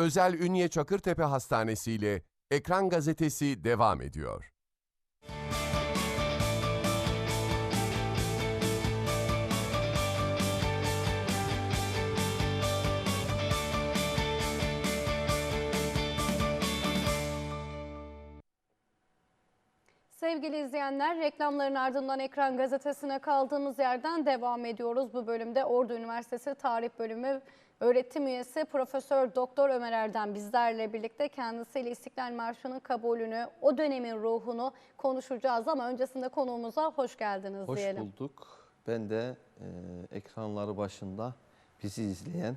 Özel Ünye Çakırtepe Hastanesi ile Ekran Gazetesi devam ediyor. Sevgili izleyenler, reklamların ardından Ekran Gazetesi'ne kaldığımız yerden devam ediyoruz. Bu bölümde Ordu Üniversitesi Tarih Bölümü öğretim üyesi Profesör Doktor Ömer Erdem bizlerle birlikte kendisiyle İstiklal Marşı'nın kabulünü, o dönemin ruhunu konuşacağız ama öncesinde konuğumuza hoş geldiniz Hoş diyelim. bulduk. Ben de e, ekranları başında bizi izleyen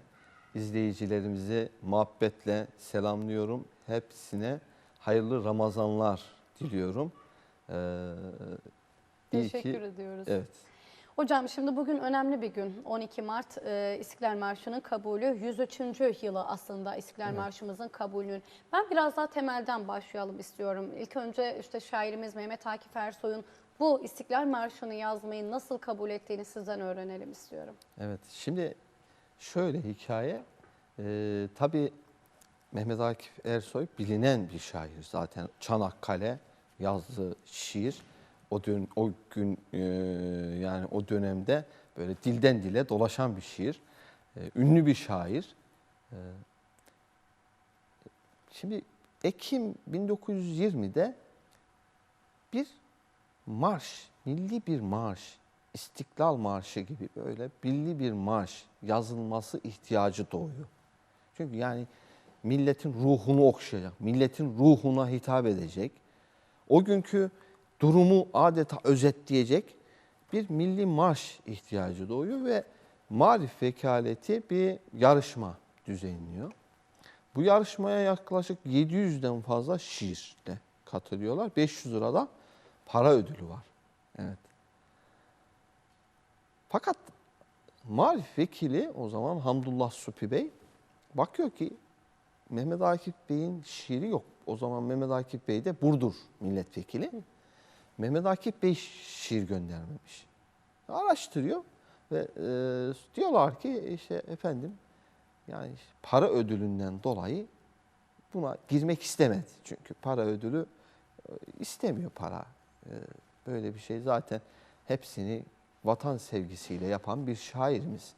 izleyicilerimizi muhabbetle selamlıyorum. Hepsine hayırlı Ramazanlar diliyorum. Ee, iyi ki- Teşekkür ediyoruz. Evet. Hocam şimdi bugün önemli bir gün. 12 Mart e, İstiklal Marşı'nın kabulü 103. yılı aslında İstiklal Marşımızın kabulünün. Ben biraz daha temelden başlayalım istiyorum. İlk önce işte şairimiz Mehmet Akif Ersoy'un bu İstiklal Marşı'nı yazmayı nasıl kabul ettiğini sizden öğrenelim istiyorum. Evet. Şimdi şöyle hikaye. E, tabii Mehmet Akif Ersoy bilinen bir şair zaten. Çanakkale yazdığı şiir o dön o gün e, yani o dönemde böyle dilden dile dolaşan bir şiir. E, ünlü bir şair. E, şimdi Ekim 1920'de bir marş, milli bir marş, İstiklal Marşı gibi böyle milli bir marş yazılması ihtiyacı doğuyor. Çünkü yani milletin ruhunu okşayacak, milletin ruhuna hitap edecek. O günkü durumu adeta özetleyecek bir milli marş ihtiyacı doğuyor ve Marif Vekaleti bir yarışma düzenliyor. Bu yarışmaya yaklaşık 700'den fazla şiirle katılıyorlar. 500 lirada para ödülü var. Evet. Fakat Marif Vekili o zaman Hamdullah Supi Bey bakıyor ki Mehmet Akif Bey'in şiiri yok. O zaman Mehmet Akif Bey de Burdur milletvekili. Mehmet Akif Bey şiir göndermemiş. Araştırıyor ve e, diyorlar ki işte efendim yani para ödülünden dolayı buna girmek istemedi. Çünkü para ödülü e, istemiyor para. E, Böyle bir şey zaten hepsini vatan sevgisiyle yapan bir şairimiz.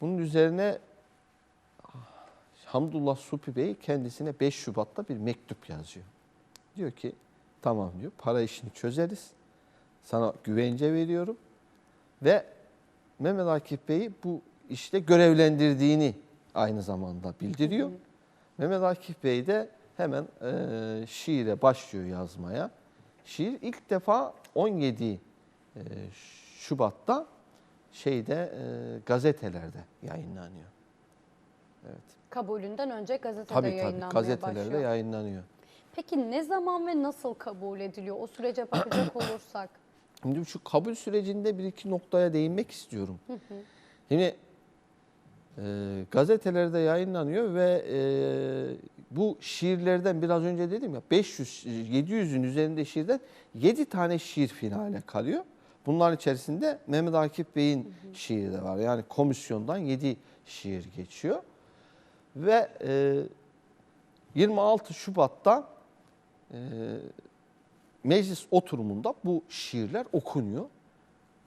Bunun üzerine Hamdullah Supi Bey kendisine 5 Şubat'ta bir mektup yazıyor. Diyor ki tamam diyor para işini çözeriz. Sana güvence veriyorum. Ve Mehmet Akif Bey'i bu işte görevlendirdiğini aynı zamanda bildiriyor. Mehmet Akif Bey de hemen e, şiire başlıyor yazmaya. Şiir ilk defa 17 e, Şubat'ta şeyde e, gazetelerde yayınlanıyor. Evet. Kabulünden önce gazetede Tabii tabii yayınlanmaya gazetelerde başlıyor. yayınlanıyor. Peki ne zaman ve nasıl kabul ediliyor? O sürece bakacak olursak. Şimdi şu kabul sürecinde bir iki noktaya değinmek istiyorum. Şimdi e, gazetelerde yayınlanıyor ve e, bu şiirlerden biraz önce dedim ya 500 700'ün üzerinde şiirden 7 tane şiir finale kalıyor. Bunların içerisinde Mehmet Akif Bey'in şiiri de var. Yani komisyondan 7 şiir geçiyor. Ve e, 26 Şubat'ta e, meclis oturumunda bu şiirler okunuyor.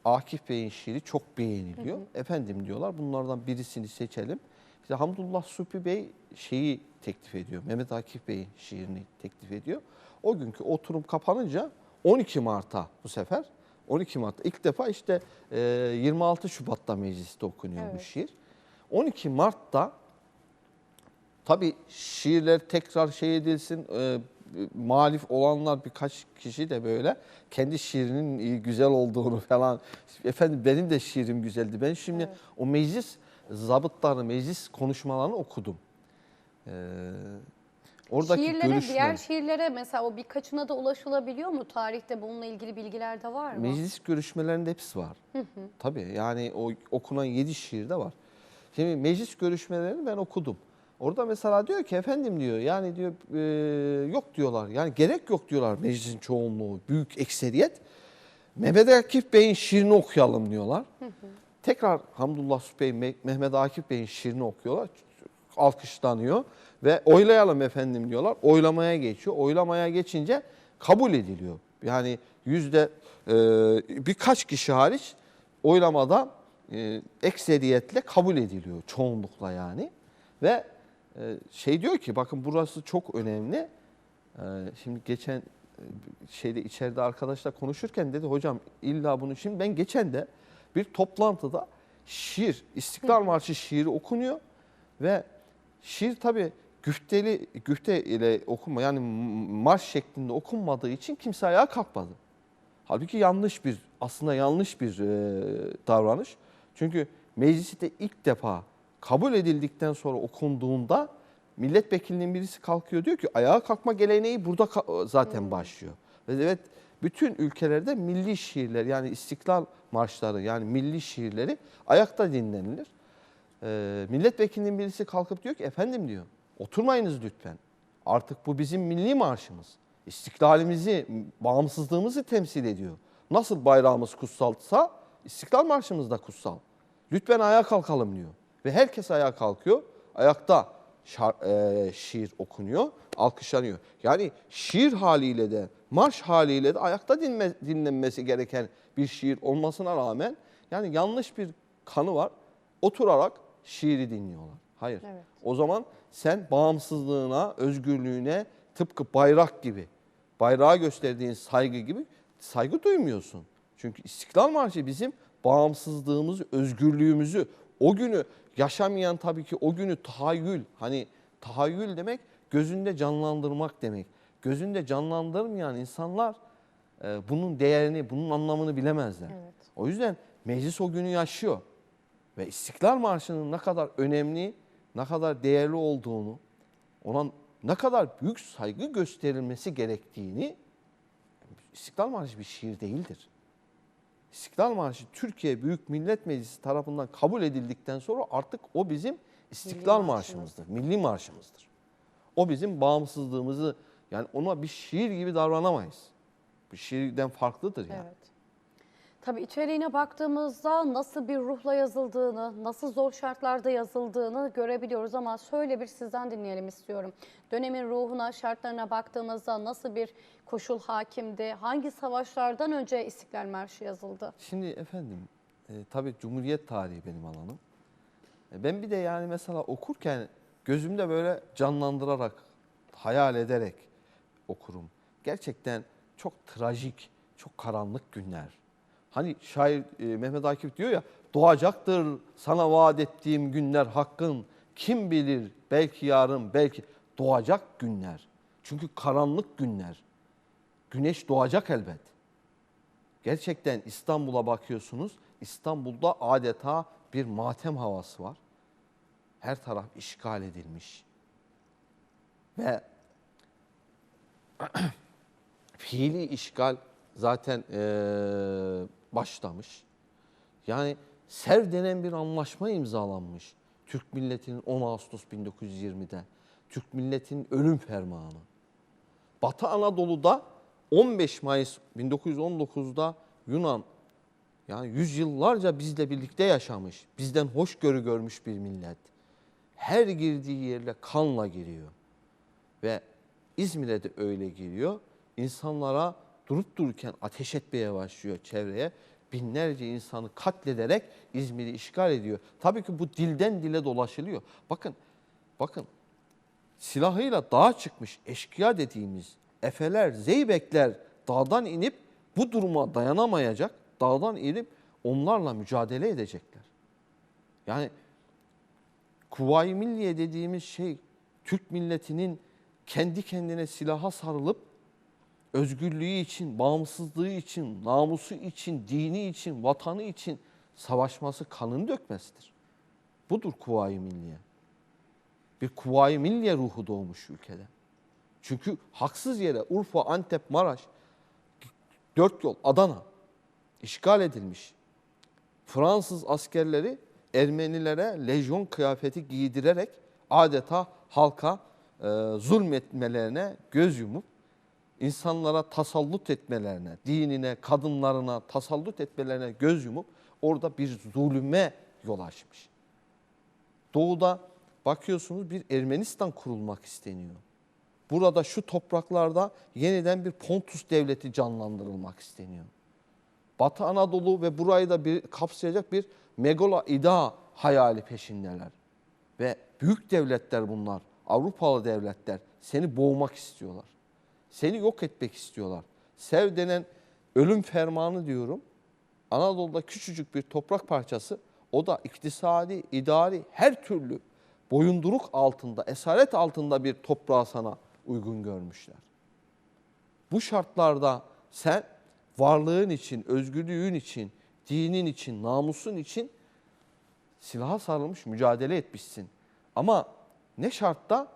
Akif Bey'in şiiri çok beğeniliyor. Efendim diyorlar bunlardan birisini seçelim. İşte Hamdullah Supi Bey şeyi teklif ediyor. Mehmet Akif Bey'in şiirini teklif ediyor. O günkü oturum kapanınca 12 Mart'a bu sefer 12 Mart'ta ilk defa işte e, 26 Şubat'ta mecliste okunuyor bu Evet. şiir. 12 Mart'ta Tabii şiirler tekrar şey edilsin, e, muhalif olanlar birkaç kişi de böyle kendi şiirinin güzel olduğunu falan. Efendim benim de şiirim güzeldi. Ben şimdi Evet. o meclis zabıtlarını, meclis konuşmalarını okudum. Ee, oradaki Şiirlere, görüşler. diğer şiirlere mesela o birkaçına da ulaşılabiliyor mu? Tarihte bununla ilgili bilgiler de var mı? Meclis görüşmelerinde hepsi var. Tabii yani o okunan yedi şiirde var. Şimdi meclis görüşmelerini ben okudum. Orada mesela diyor ki efendim diyor yani diyor e, yok diyorlar. Yani gerek yok diyorlar meclisin çoğunluğu, büyük ekseriyet. Mehmet Akif Bey'in şiirini okuyalım diyorlar. Tekrar Hamdullah Bey, Mehmet Akif Bey'in şiirini okuyorlar. alkışlanıyor ve oylayalım efendim diyorlar. Oylamaya geçiyor. Oylamaya geçince kabul ediliyor. Yani yüzde e, birkaç kişi hariç oylamada e, ekseriyetle kabul ediliyor çoğunlukla yani. Ve şey diyor ki bakın burası çok önemli. E, şimdi geçen e, şeyde içeride arkadaşla konuşurken dedi hocam illa bunu şimdi ben geçen de bir toplantıda şiir, İstiklal Marşı şiiri okunuyor ve şiir tabi güfteli güfte ile okunma yani marş şeklinde okunmadığı için kimse ayağa kalkmadı. Halbuki yanlış bir aslında yanlış bir e, davranış. Çünkü mecliste ilk defa kabul edildikten sonra okunduğunda milletvekilinin birisi kalkıyor diyor ki ayağa kalkma geleneği burada zaten başlıyor. Ve evet bütün ülkelerde milli şiirler yani istiklal marşları yani milli şiirleri ayakta dinlenilir. Ee, milletvekilinin birisi kalkıp diyor ki efendim diyor oturmayınız lütfen. Artık bu bizim milli marşımız. İstiklalimizi, bağımsızlığımızı temsil ediyor. Nasıl bayrağımız kutsalsa İstiklal Marşımız da kutsal. Lütfen ayağa kalkalım diyor. Ve herkes ayağa kalkıyor. Ayakta şar- e, şiir okunuyor, alkışlanıyor. Yani şiir haliyle de, marş haliyle de ayakta dinme, dinlenmesi gereken bir şiir olmasına rağmen yani yanlış bir kanı var. Oturarak şiiri dinliyorlar. Hayır. Evet. O zaman sen bağımsızlığına, özgürlüğüne tıpkı bayrak gibi, bayrağa gösterdiğin saygı gibi saygı duymuyorsun. Çünkü İstiklal Marşı bizim bağımsızlığımızı, özgürlüğümüzü, o günü yaşamayan tabii ki o günü tahayyül, hani tahayyül demek gözünde canlandırmak demek. Gözünde canlandırmayan insanlar e, bunun değerini, bunun anlamını bilemezler. Evet. O yüzden meclis o günü yaşıyor. Ve İstiklal Marşı'nın ne kadar önemli, ne kadar değerli olduğunu, ona ne kadar büyük saygı gösterilmesi gerektiğini İstiklal Marşı bir şiir değildir. İstiklal Marşı Türkiye Büyük Millet Meclisi tarafından kabul edildikten sonra artık o bizim İstiklal Milli Marşımızdır, milli marşımızdır. O bizim bağımsızlığımızı yani ona bir şiir gibi davranamayız. Bir şiirden farklıdır yani. Evet. Tabii içeriğine baktığımızda nasıl bir ruhla yazıldığını, nasıl zor şartlarda yazıldığını görebiliyoruz ama şöyle bir sizden dinleyelim istiyorum. Dönemin ruhuna, şartlarına baktığımızda nasıl bir koşul hakimdi? Hangi savaşlardan önce İstiklal Marşı yazıldı? Şimdi efendim e, tabii Cumhuriyet tarihi benim alanım. E, ben bir de yani mesela okurken gözümde böyle canlandırarak, hayal ederek okurum. Gerçekten çok trajik, çok karanlık günler. Hani şair e, Mehmet Akif diyor ya, doğacaktır sana vaat ettiğim günler hakkın. Kim bilir belki yarın, belki doğacak günler. Çünkü karanlık günler. Güneş doğacak elbet. Gerçekten İstanbul'a bakıyorsunuz. İstanbul'da adeta bir matem havası var. Her taraf işgal edilmiş. Ve fiili işgal zaten eee, başlamış. Yani Sev denen bir anlaşma imzalanmış. Türk milletinin 10 Ağustos 1920'de. Türk milletinin ölüm fermanı. Batı Anadolu'da 15 Mayıs 1919'da Yunan yani yüzyıllarca bizle birlikte yaşamış, bizden hoşgörü görmüş bir millet. Her girdiği yerle kanla giriyor. Ve İzmir'e de öyle giriyor. İnsanlara durup dururken ateş etmeye başlıyor çevreye. Binlerce insanı katlederek İzmir'i işgal ediyor. Tabii ki bu dilden dile dolaşılıyor. Bakın, bakın silahıyla dağa çıkmış eşkıya dediğimiz efeler, zeybekler dağdan inip bu duruma dayanamayacak. Dağdan inip onlarla mücadele edecekler. Yani Kuvayi Milliye dediğimiz şey Türk milletinin kendi kendine silaha sarılıp özgürlüğü için, bağımsızlığı için, namusu için, dini için, vatanı için savaşması, kanını dökmesidir. Budur Kuvayi Milliye. Bir Kuvayi Milliye ruhu doğmuş ülkede. Çünkü haksız yere Urfa, Antep, Maraş, dört yol, Adana işgal edilmiş. Fransız askerleri Ermenilere lejyon kıyafeti giydirerek adeta halka e, zulmetmelerine göz yumup insanlara tasallut etmelerine, dinine, kadınlarına tasallut etmelerine göz yumup orada bir zulüme yol açmış. Doğuda bakıyorsunuz bir Ermenistan kurulmak isteniyor. Burada şu topraklarda yeniden bir Pontus devleti canlandırılmak isteniyor. Batı Anadolu ve burayı da bir kapsayacak bir megalo ida hayali peşindeler. Ve büyük devletler bunlar, Avrupalı devletler seni boğmak istiyorlar. Seni yok etmek istiyorlar. Sev denen ölüm fermanı diyorum. Anadolu'da küçücük bir toprak parçası o da iktisadi, idari her türlü boyunduruk altında, esaret altında bir toprağı sana uygun görmüşler. Bu şartlarda sen varlığın için, özgürlüğün için, dinin için, namusun için silaha sarılmış mücadele etmişsin. Ama ne şartta?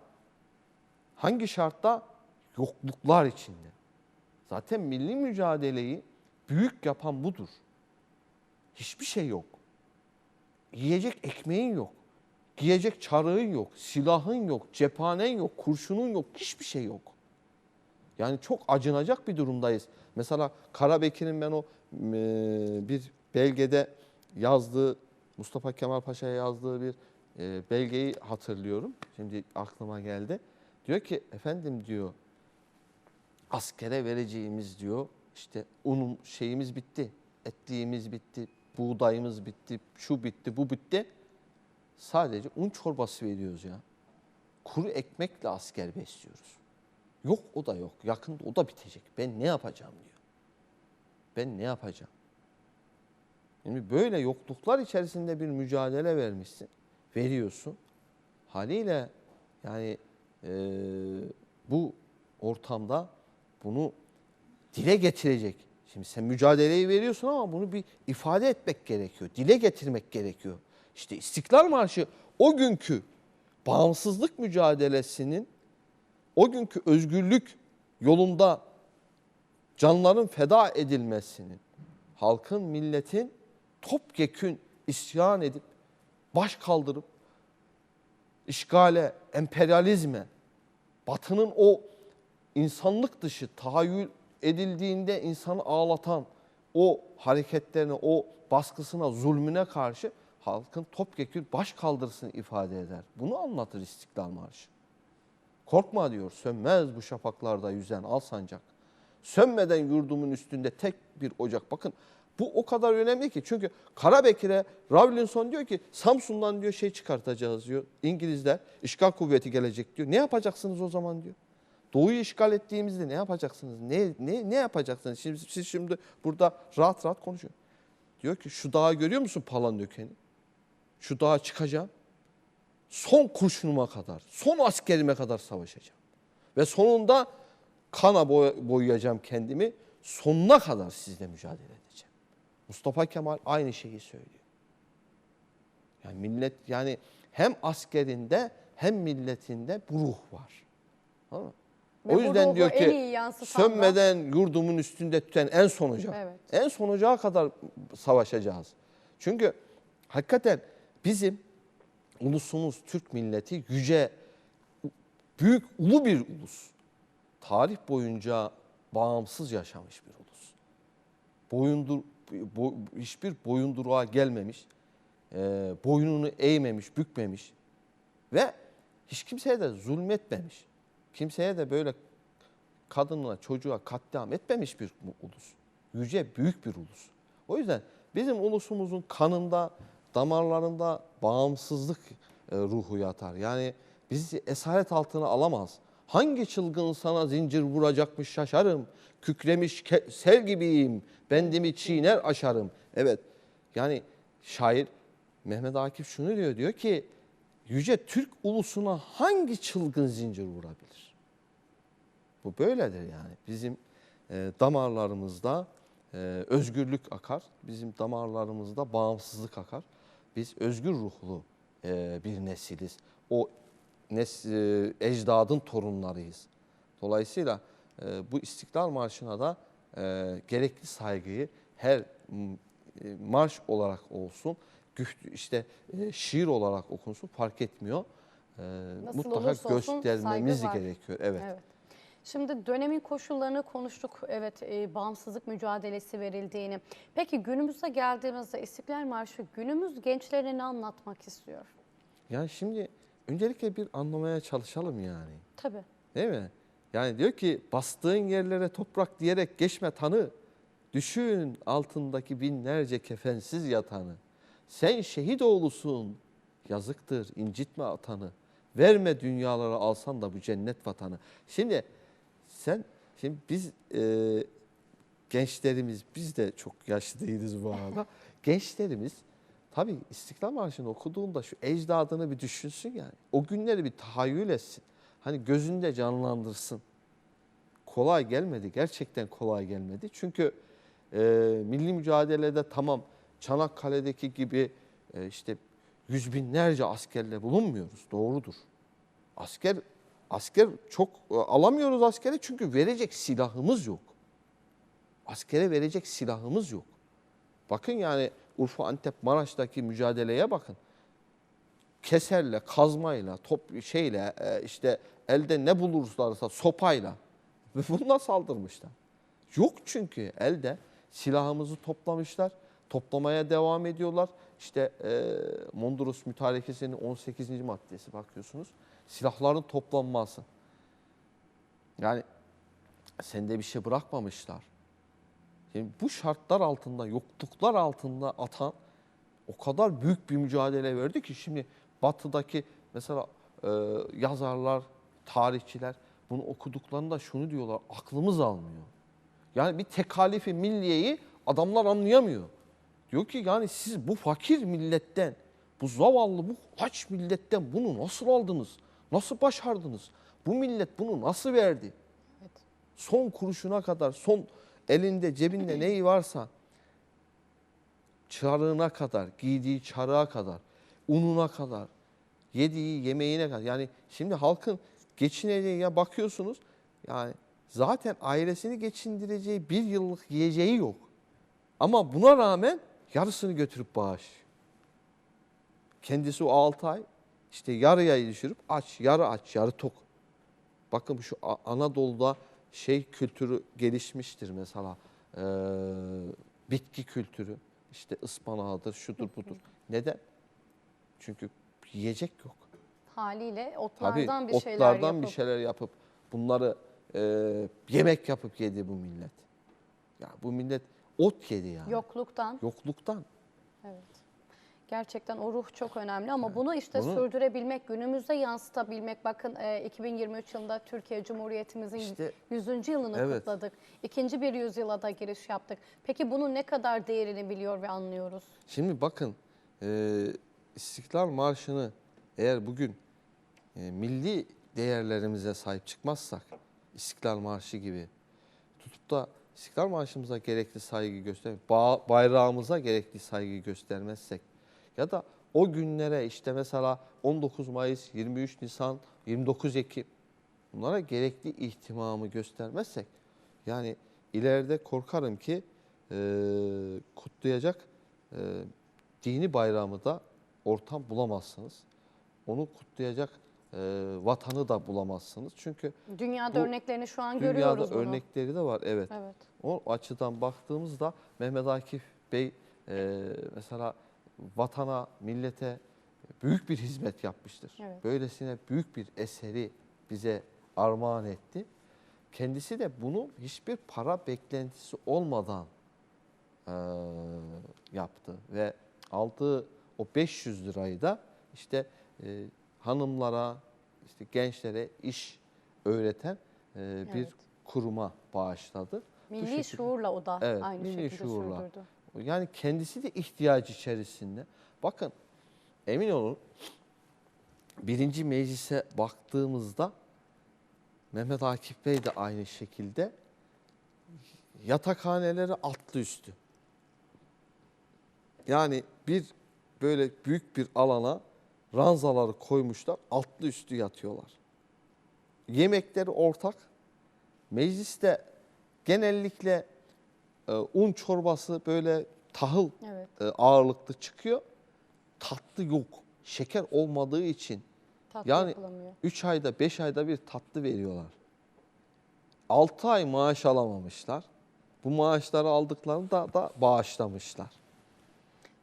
Hangi şartta? Yokluklar içinde. Zaten milli mücadeleyi büyük yapan budur. Hiçbir şey yok. Yiyecek ekmeğin yok. Giyecek çarığın yok, silahın yok, cephanen yok, kurşunun yok, hiçbir şey yok. Yani çok acınacak bir durumdayız. Mesela Karabekir'in ben o e, bir belgede yazdığı, Mustafa Kemal Paşa'ya yazdığı bir e, belgeyi hatırlıyorum. Şimdi aklıma geldi. Diyor ki efendim diyor askere vereceğimiz diyor işte unum şeyimiz bitti. Etliğimiz bitti, buğdayımız bitti, şu bitti, bu bitti. Sadece un çorbası veriyoruz ya. Kuru ekmekle asker besliyoruz. Yok o da yok. Yakında o da bitecek. Ben ne yapacağım diyor. Ben ne yapacağım? Şimdi böyle yokluklar içerisinde bir mücadele vermişsin. Veriyorsun. Haliyle yani e, bu ortamda bunu dile getirecek. Şimdi sen mücadeleyi veriyorsun ama bunu bir ifade etmek gerekiyor. Dile getirmek gerekiyor. İşte İstiklal Marşı o günkü bağımsızlık mücadelesinin o günkü özgürlük yolunda canların feda edilmesinin, halkın, milletin topyekün isyan edip, baş kaldırıp, işgale, emperyalizme, batının o insanlık dışı tahayyül edildiğinde insanı ağlatan o hareketlerine, o baskısına, zulmüne karşı halkın topyekün baş kaldırısını ifade eder. Bunu anlatır İstiklal Marşı. Korkma diyor, sönmez bu şafaklarda yüzen al sancak. Sönmeden yurdumun üstünde tek bir ocak. Bakın bu o kadar önemli ki. Çünkü Karabekir'e Rawlinson diyor ki Samsun'dan diyor şey çıkartacağız diyor. İngilizler işgal kuvveti gelecek diyor. Ne yapacaksınız o zaman diyor. Doğuyu işgal ettiğimizde ne yapacaksınız? Ne ne ne yapacaksınız? Şimdi siz şimdi burada rahat rahat konuşun. Diyor ki şu dağı görüyor musun Palandöken'i? Şu dağa çıkacağım. Son kurşunuma kadar, son askerime kadar savaşacağım. Ve sonunda kana boy- boyayacağım kendimi. Sonuna kadar sizle mücadele edeceğim. Mustafa Kemal aynı şeyi söylüyor. Yani millet yani hem askerinde hem milletinde bu ruh var. Tamam mı? Ve o yüzden diyor ki sönmeden yurdumun üstünde tüten en son ocak. Evet. En son ocağa kadar savaşacağız. Çünkü hakikaten bizim ulusumuz Türk milleti yüce, büyük, ulu bir ulus. Tarih boyunca bağımsız yaşamış bir ulus. Boyundur, bo- hiçbir boyunduruğa gelmemiş, e, boynunu eğmemiş, bükmemiş ve hiç kimseye de zulmetmemiş. Kimseye de böyle kadınla çocuğa katliam etmemiş bir ulus. Yüce büyük bir ulus. O yüzden bizim ulusumuzun kanında, damarlarında bağımsızlık e, ruhu yatar. Yani bizi esaret altına alamaz. Hangi çılgın sana zincir vuracakmış şaşarım. Kükremiş sel gibiyim. Bendimi çiğner aşarım. Evet. Yani şair Mehmet Akif şunu diyor. Diyor ki yüce Türk ulusuna hangi çılgın zincir vurabilir? Bu böyledir yani. Bizim e, damarlarımızda e, özgürlük akar. Bizim damarlarımızda bağımsızlık akar. Biz özgür ruhlu e, bir nesiliz. O nes, e, ecdadın torunlarıyız. Dolayısıyla e, bu İstiklal Marşı'na da e, gerekli saygıyı her e, marş olarak olsun, işte e, şiir olarak okunsun fark etmiyor. E, Nasıl mutlaka göstermemiz gerekiyor. Evet. Evet. Şimdi dönemin koşullarını konuştuk. Evet, e, bağımsızlık mücadelesi verildiğini. Peki günümüze geldiğimizde İstiklal Marşı günümüz gençlerine ne anlatmak istiyor? Yani şimdi öncelikle bir anlamaya çalışalım yani. Tabii. Değil mi? Yani diyor ki bastığın yerlere toprak diyerek geçme tanı. Düşün altındaki binlerce kefensiz yatanı. Sen şehit oğlusun. Yazıktır incitme atanı. Verme dünyalara alsan da bu cennet vatanı. Şimdi sen şimdi biz e, gençlerimiz biz de çok yaşlı değiliz bu arada. gençlerimiz tabii İstiklal Marşı'nı okuduğunda şu ecdadını bir düşünsün yani. O günleri bir tahayyül etsin. Hani gözünde canlandırsın. Kolay gelmedi. Gerçekten kolay gelmedi. Çünkü e, milli mücadelede tamam Çanakkale'deki gibi e, işte yüz binlerce askerle bulunmuyoruz. Doğrudur. Asker asker çok e, alamıyoruz askere çünkü verecek silahımız yok. Askere verecek silahımız yok. Bakın yani Urfa, Antep, Maraş'taki mücadeleye bakın. Keserle, kazmayla, top şeyle e, işte elde ne bulurlarsa sopayla ve bununla saldırmışlar. Yok çünkü elde silahımızı toplamışlar. Toplamaya devam ediyorlar. İşte e, Mondros Mütarekesi'nin 18. maddesi bakıyorsunuz. Silahların toplanması. Yani sende bir şey bırakmamışlar. Şimdi bu şartlar altında, yokluklar altında atan o kadar büyük bir mücadele verdi ki şimdi batıdaki mesela e, yazarlar, tarihçiler bunu okuduklarında şunu diyorlar, aklımız almıyor. Yani bir tekalifi milliyeyi adamlar anlayamıyor. Diyor ki yani siz bu fakir milletten, bu zavallı, bu aç milletten bunu nasıl aldınız? Nasıl başardınız? Bu millet bunu nasıl verdi? Evet. son kuruşuna kadar, son elinde cebinde neyi varsa çarığına kadar, giydiği çarığa kadar, ununa kadar, yediği yemeğine kadar. Yani şimdi halkın geçineceği ya bakıyorsunuz yani zaten ailesini geçindireceği bir yıllık yiyeceği yok. Ama buna rağmen yarısını götürüp bağış. Kendisi o 6 ay işte yarıya düşürüp aç, yarı aç, yarı tok. Bakın şu Anadolu'da şey kültürü gelişmiştir mesela. Ee, bitki kültürü. işte ıspanağıdır, şudur budur. Neden? Çünkü yiyecek yok. Haliyle Tabii otlardan bir şeyler otlardan yapıp bir şeyler yapıp bunları e, yemek yapıp yedi bu millet. Ya bu millet ot yedi yani. yokluktan Yokluktan. Evet. Gerçekten o ruh çok önemli ama bunu işte Bunu- sürdürebilmek, günümüzde yansıtabilmek. Bakın e, 2023 yılında Türkiye Cumhuriyetimizin İşte- 100. yılını Evet. kutladık. İkinci bir yüzyıla da giriş yaptık. Peki bunun ne kadar değerini biliyor ve anlıyoruz? Şimdi bakın e, İstiklal Marşı'nı eğer bugün e, milli değerlerimize sahip çıkmazsak İstiklal Marşı gibi tutup da İstiklal Marşı'mıza gerekli saygı göstermek, ba- bayrağımıza gerekli saygı göstermezsek ya da o günlere işte mesela 19 Mayıs, 23 Nisan, 29 Ekim bunlara gerekli ihtimamı göstermezsek yani ileride korkarım ki e, kutlayacak e, dini bayramı da ortam bulamazsınız. Onu kutlayacak e, vatanı da bulamazsınız. Çünkü Dünyada Bu örneklerini şu an dünyada görüyoruz bunu. örnekleri de var. Evet. Evet. O açıdan baktığımızda Mehmet Akif Bey e, mesela vatana, millete büyük bir hizmet yapmıştır. Evet. Böylesine büyük bir eseri bize armağan etti. Kendisi de bunu hiçbir para beklentisi olmadan e, yaptı ve aldığı o 500 lirayı da işte e, hanımlara, işte gençlere iş öğreten e, bir Evet. kuruma bağışladı. Milli şekilde. şuurla o da Evet, aynı milli şekilde şuurla. sürdürdü. Yani kendisi de ihtiyaç içerisinde. Bakın emin olun birinci meclise baktığımızda Mehmet Akif Bey de aynı şekilde yatakhaneleri altlı üstü. Yani bir böyle büyük bir alana ranzaları koymuşlar altlı üstü yatıyorlar. Yemekleri ortak. Mecliste genellikle e, un çorbası böyle tahıl Evet. e, ağırlıklı çıkıyor. Tatlı yok. Şeker olmadığı için Tatlı Yani- yapılamıyor. 3 ayda 5 ayda bir tatlı veriyorlar. 6 ay maaş alamamışlar. Bu maaşları aldıklarını da, da bağışlamışlar.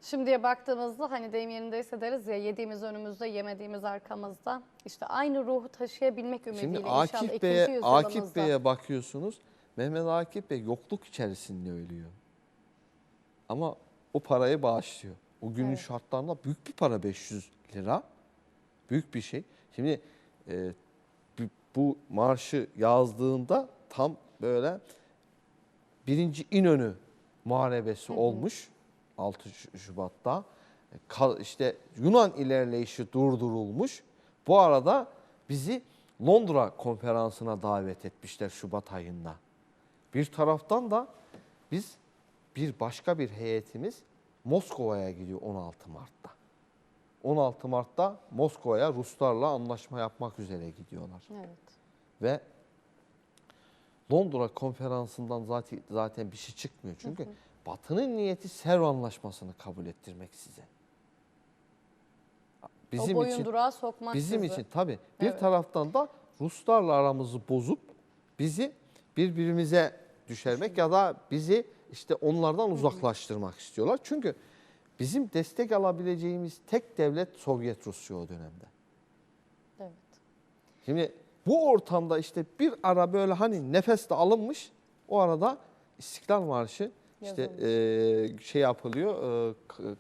Şimdiye baktığımızda hani deyim yerindeyse deriz ya yediğimiz önümüzde yemediğimiz arkamızda. İşte aynı ruhu taşıyabilmek ümidiyle Şimdi inşallah Akif ikinci Bey'e. Akif Bey'e bakıyorsunuz. Mehmet Akif Bey yokluk içerisinde ölüyor. Ama o parayı bağışlıyor. O günün Evet. şartlarında büyük bir para 500 lira. Büyük bir şey. Şimdi e, bu- marşı yazdığında tam böyle birinci İnönü muharebesi olmuş 6 Ş- Şubat'ta. E, işte Yunan ilerleyişi durdurulmuş. Bu arada bizi Londra konferansına davet etmişler Şubat ayında. Bir taraftan da biz bir başka bir heyetimiz Moskova'ya gidiyor 16 Mart'ta. 16 Mart'ta Moskova'ya Ruslarla anlaşma yapmak üzere gidiyorlar. Evet. Ve Londra konferansından zaten zaten bir şey çıkmıyor. Çünkü Batı'nın niyeti Serv Anlaşması'nı kabul ettirmek size. Bizim o için boyundurağa sokmak bizim sizi. için tabii bir Evet. taraftan da Ruslarla aramızı bozup bizi birbirimize düşürmek ya da bizi işte onlardan uzaklaştırmak istiyorlar. Çünkü bizim destek alabileceğimiz tek devlet Sovyet Rusya o dönemde. Evet. Şimdi bu ortamda işte bir ara böyle hani nefes de alınmış. O arada İstiklal Marşı işte e, şey yapılıyor. e,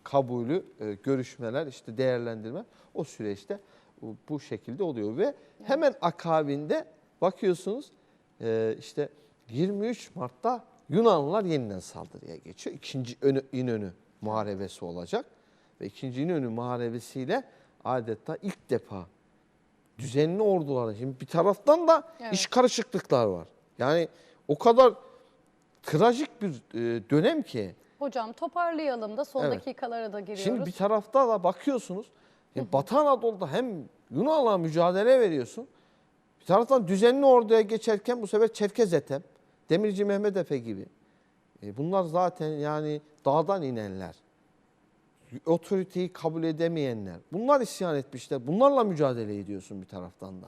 kabulü, e, görüşmeler, işte değerlendirme o süreçte bu, bu şekilde oluyor ve hemen akabinde bakıyorsunuz e, işte 23 Mart'ta Yunanlılar yeniden saldırıya geçiyor. İkinci önü, İnönü muharebesi olacak ve ikinci İnönü muharebesiyle adeta ilk defa düzenli ordular. Şimdi bir taraftan da Evet. iş karışıklıklar var. Yani o kadar trajik bir e, dönem ki. Hocam toparlayalım da son Evet. dakikalara da giriyoruz. Şimdi bir tarafta da bakıyorsunuz. ya Batı Anadolu'da hem Yunan'la mücadele veriyorsun. Bir taraftan düzenli orduya geçerken bu sefer Çerkez Ethem, Demirci Mehmet Efe gibi. E, bunlar zaten yani dağdan inenler. Otoriteyi kabul edemeyenler. Bunlar isyan etmişler. Bunlarla mücadele ediyorsun bir taraftan da.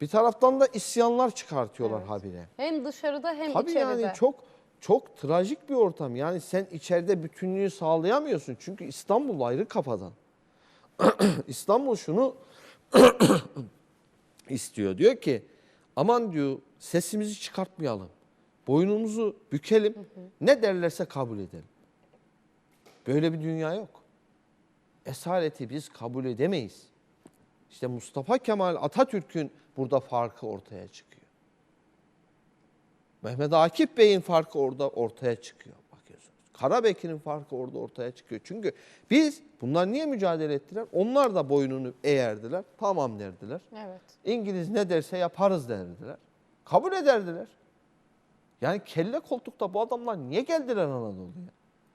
Bir taraftan da isyanlar çıkartıyorlar Evet. habire. hem dışarıda hem Tabii içeride. yani çok çok trajik bir ortam. Yani sen içeride bütünlüğü sağlayamıyorsun. Çünkü İstanbul ayrı kafadan. İstanbul şunu istiyor. Diyor ki aman diyor sesimizi çıkartmayalım. Boynumuzu bükelim. Ne derlerse kabul edelim. Böyle bir dünya yok. Esareti biz kabul edemeyiz. İşte Mustafa Kemal Atatürk'ün burada farkı ortaya çıkıyor. Mehmet Akif Bey'in farkı orada ortaya çıkıyor bakıyorsunuz. Karabekir'in farkı orada ortaya çıkıyor. Çünkü biz bunlar niye mücadele ettiler? Onlar da boynunu eğerdiler. Tamam derdiler. Evet. İngiliz ne derse yaparız derdiler. Kabul ederdiler. Yani kelle koltukta bu adamlar niye geldiler Anadolu'ya?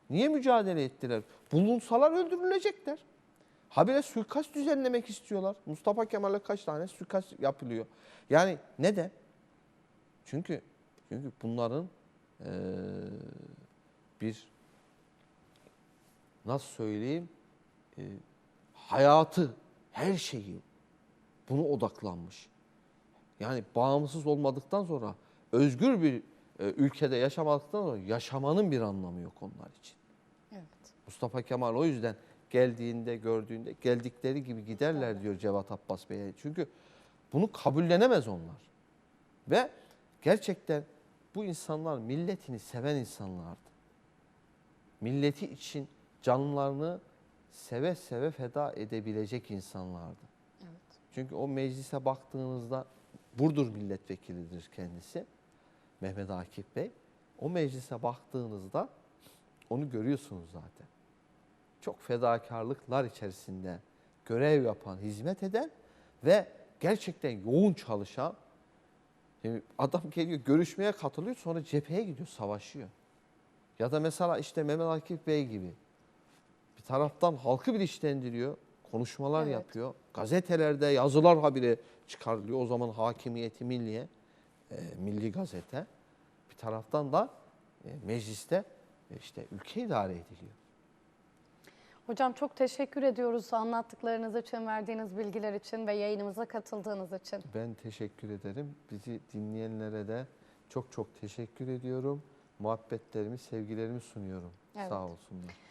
Niye mücadele ettiler? Bulunsalar öldürülecekler. Habire suikast düzenlemek istiyorlar. Mustafa Kemal'e kaç tane suikast yapılıyor. Yani neden? Çünkü çünkü bunların eee, bir nasıl söyleyeyim eee, hayatı, her şeyi bunu odaklanmış. Yani bağımsız olmadıktan sonra özgür bir e, ülkede yaşamadıktan sonra yaşamanın bir anlamı yok onlar için. Evet. Mustafa Kemal o yüzden geldiğinde, gördüğünde geldikleri gibi giderler diyor Cevat Abbas Bey'e. Çünkü bunu kabullenemez onlar. Ve gerçekten bu insanlar milletini seven insanlardı. Milleti için canlarını seve seve feda edebilecek insanlardı. Evet. Çünkü o meclise baktığınızda Burdur milletvekilidir kendisi. Mehmet Akif Bey. O meclise baktığınızda onu görüyorsunuz zaten. Çok fedakarlıklar içerisinde görev yapan, hizmet eden ve gerçekten yoğun çalışan Şimdi adam geliyor görüşmeye katılıyor sonra cepheye gidiyor savaşıyor. Ya da mesela işte Mehmet Akif Bey gibi bir taraftan halkı bilinçlendiriyor, konuşmalar Evet. yapıyor. Gazetelerde yazılar habire çıkarılıyor. O zaman Hakimiyeti Milliye, e, Milli Gazete. Bir taraftan da e, mecliste e, işte ülke idare ediliyor. Hocam çok teşekkür ediyoruz anlattıklarınız için, verdiğiniz bilgiler için ve yayınımıza katıldığınız için. Ben teşekkür ederim. Bizi dinleyenlere de çok çok teşekkür ediyorum. Muhabbetlerimi, sevgilerimi sunuyorum. Evet. Sağ olsunlar.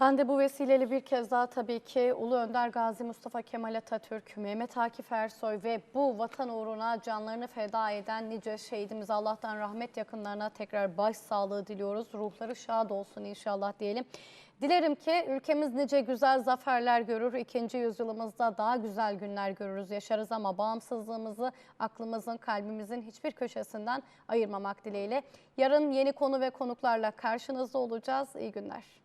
Ben de bu vesileyle bir kez daha tabii ki Ulu Önder Gazi Mustafa Kemal Atatürk, Mehmet Akif Ersoy ve bu vatan uğruna canlarını feda eden nice şehidimiz Allah'tan rahmet yakınlarına tekrar başsağlığı diliyoruz. Ruhları şad olsun inşallah diyelim. Dilerim ki ülkemiz nice güzel zaferler görür. İkinci yüzyılımızda daha güzel günler görürüz, yaşarız ama bağımsızlığımızı aklımızın, kalbimizin hiçbir köşesinden ayırmamak dileğiyle. Yarın yeni konu ve konuklarla karşınızda olacağız. İyi günler.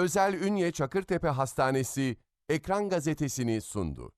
Özel Ünye Çakırtepe Hastanesi Ekran Gazetesi'ni sundu.